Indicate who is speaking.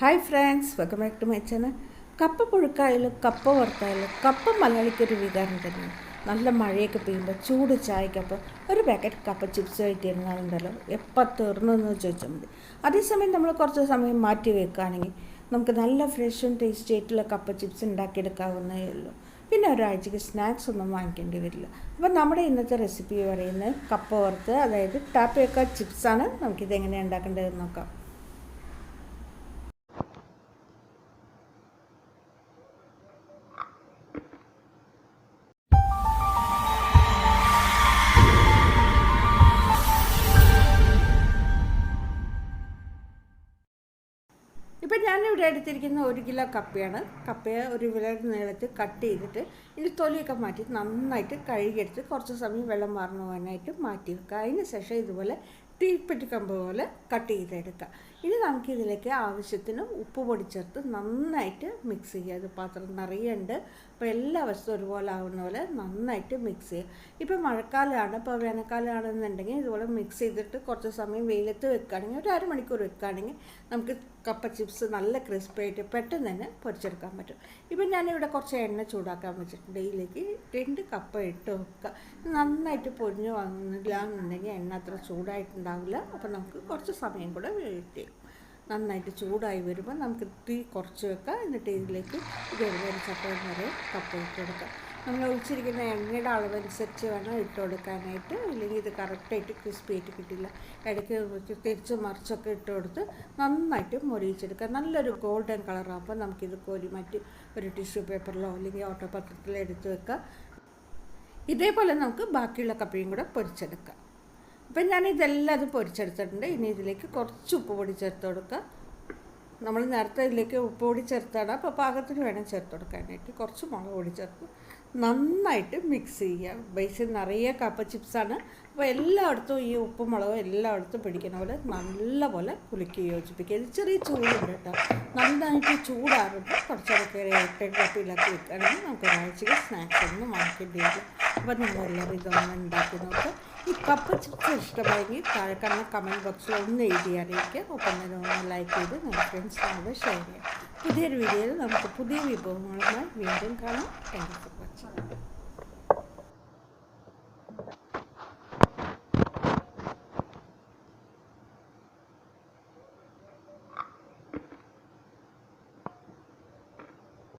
Speaker 1: Hi friends welcome back to my channel കപ്പ പുഴുക്കായാലും കപ്പ വറുത്തായാലും കപ്പ മലയാളിക്കൊരു വികാരം തന്നെയാണ്. നല്ല മഴയൊക്കെ പെയ്യുമ്പോൾ ചൂട് ചായക്കപ്പം ഒരു പാക്കറ്റ് കപ്പ ചിപ്സ് കഴിച്ചിരുന്നാലുണ്ടല്ലോ എപ്പോൾ തീർന്നു എന്ന് ചോദിച്ചാൽ മതി. അതേസമയം നമ്മൾ കുറച്ച് സമയം മാറ്റി വെക്കുകയാണെങ്കിൽ നമുക്ക് നല്ല ഫ്രഷും ടേസ്റ്റി ആയിട്ടുള്ള കപ്പ ചിപ്സ് ഉണ്ടാക്കിയെടുക്കാവുന്നേ ഉള്ളൂ പിന്നെ ഒരാഴ്ചക്ക് സ്നാക്സ് ഒന്നും വാങ്ങിക്കേണ്ടി വരില്ല. അപ്പം നമ്മുടെ ഇന്നത്തെ റെസിപ്പി പറയുന്നത് കപ്പ വറുത്ത് അതായത് ടാപ്പയൊക്കെ ചിപ്സാണ് നമുക്കിത് എങ്ങനെയാണ് ഉണ്ടാക്കേണ്ടതെന്ന് നോക്കാം. ഇപ്പം ഞാനിവിടെ എടുത്തിരിക്കുന്ന ഒരു കിലോ കപ്പയാണ്. കപ്പയെ ഒരു വില നീളത്തിൽ കട്ട് ചെയ്തിട്ട് ഇതിൽ തൊലിയൊക്കെ മാറ്റി നന്നായിട്ട് കഴുകിയെടുത്ത് കുറച്ച് സമയം വെള്ളം പോകാനായിട്ട് മാറ്റി വെക്കുക. അതിന് ശേഷം ഇതുപോലെ തീപ്പെട്ടി കമ്പ് പോലെ കട്ട് ചെയ്തെടുക്കുക. ഇനി നമുക്ക് ഇതിലേക്ക് ആവശ്യത്തിന് ഉപ്പ് പൊടി നന്നായിട്ട് മിക്സ് ചെയ്യുക. ഇത് പാത്രം നിറയുണ്ട്. അപ്പോൾ എല്ലാ വശത്തും ഒരുപോലെ ആവുന്ന പോലെ നന്നായിട്ട് മിക്സ് ചെയ്യുക. ഇപ്പോൾ മഴക്കാലമാണ് ഇപ്പോൾ വേനൽക്കാലമാണെന്നുണ്ടെങ്കിൽ ഇതുപോലെ മിക്സ് ചെയ്തിട്ട് കുറച്ച് സമയം വെയിലത്ത് വെക്കുകയാണെങ്കിൽ ഒരു അരമണിക്കൂർ വെക്കുകയാണെങ്കിൽ നമുക്ക് കപ്പ ചിപ്സ് നല്ല ക്രിസ്പായിട്ട് പെട്ടെന്ന് തന്നെ പൊരിച്ചെടുക്കാൻ പറ്റും. ഇപ്പം ഞാനിവിടെ കുറച്ച് എണ്ണ ചൂടാക്കാൻ വെച്ചിട്ടുണ്ട്. ഇതിലേക്ക് രണ്ട് കപ്പ ഇട്ട് വെക്കുക. നന്നായിട്ട് പൊരിഞ്ഞ് വന്നില്ല എന്നുണ്ടെങ്കിൽ എണ്ണ അത്ര ചൂടായിട്ടുണ്ടാവില്ല അപ്പോൾ നമുക്ക് കുറച്ച് സമയം കൂടെ വെയിറ്റ് ചെയ്യും. നന്നായിട്ട് ചൂടായി വരുമ്പോൾ നമുക്ക് തീ കുറച്ച് വെക്കാം. എന്നിട്ട് ഇതിലേക്ക് ചട്ടം വരെ കപ്പ ഇട്ട് കൊടുക്കാം. നമ്മൾ ഒഴിച്ചിരിക്കുന്ന എണ്ണയുടെ അളവനുസരിച്ച് വേണം ഇട്ട് കൊടുക്കാനായിട്ട്. ഇല്ലെങ്കിൽ ഇത് കറക്റ്റായിട്ട് ക്രിസ്പി ആയിട്ട് കിട്ടില്ല. ഇടയ്ക്ക് തിരിച്ച് മറിച്ചൊക്കെ ഇട്ട് കൊടുത്ത് നന്നായിട്ട് മൊരിയിച്ചെടുക്കുക നല്ലൊരു ഗോൾഡൻ കളറാകുമ്പോൾ നമുക്കിത് കോരി മാറ്റി ഒരു ടിഷ്യൂ പേപ്പറിലോ അല്ലെങ്കിൽ ഓട്ടോ പത്രത്തിലോ എടുത്ത് വെക്കുക ഇതേപോലെ നമുക്ക് ബാക്കിയുള്ള കപ്പയും കൂടെ പൊരിച്ചെടുക്കാം. അപ്പം ഞാൻ ഇതെല്ലാം അത് പൊരിച്ചെടുത്തിട്ടുണ്ട് ഇനി ഇതിലേക്ക് കുറച്ച് ഉപ്പ് പൊടി ചേർത്ത് കൊടുക്കുക. നമ്മൾ നേരത്തെ ഇതിലേക്ക് ഉപ്പ് പൊടി ചേർത്താണ് അപ്പോൾ പാകത്തിന് വേണം ചേർത്ത് കൊടുക്കാനായിട്ട്. കുറച്ച് മുളക് പൊടി ചേർത്ത് നന്നായിട്ട് മിക്സ് ചെയ്യുക. ബേസിൽ നിറയെ കപ്പ ചിപ്സാണ് അപ്പോൾ എല്ലായിടത്തും ഈ ഉപ്പും മുളകും എല്ലായിടത്തും പിടിക്കുന്ന പോലെ നല്ലപോലെ കുലുക്കി യോജിപ്പിക്കുക. ഇത് ചെറിയ ചൂടുണ്ട് കേട്ടോ. നന്നായിട്ട് ചൂടാറുമ്പോൾ കുറച്ചൊക്കെ ഇട്ട് കപ്പിയിലൊക്കെ വെക്കുകയാണെങ്കിൽ നമുക്ക് ഒരാഴ്ചക്ക് സ്നാക്സ് ഒന്നും വാങ്ങിക്കേണ്ടി വരും അപ്പോൾ നമ്മളെല്ലാവരും ഇതൊന്നും ഉണ്ടാക്കി നോക്കുക കപ്പ ചിപ്സ് ഇഷ്ടമായെങ്കിൽ താഴെ കാണുന്ന കമന്റ് ബോക്സിൽ ഒന്ന് എഴുതി അറിയിക്കുക. ഒപ്പം തന്നെ ഒന്ന് ലൈക്ക് ചെയ്ത് നമ്മുടെ ഫ്രണ്ട്സിനോട് ഷെയർ ചെയ്യാം പുതിയൊരു വീഡിയോയിൽ നമുക്ക് പുതിയ വിഭവങ്ങളുമായി വീണ്ടും കാണാം. Thank you for much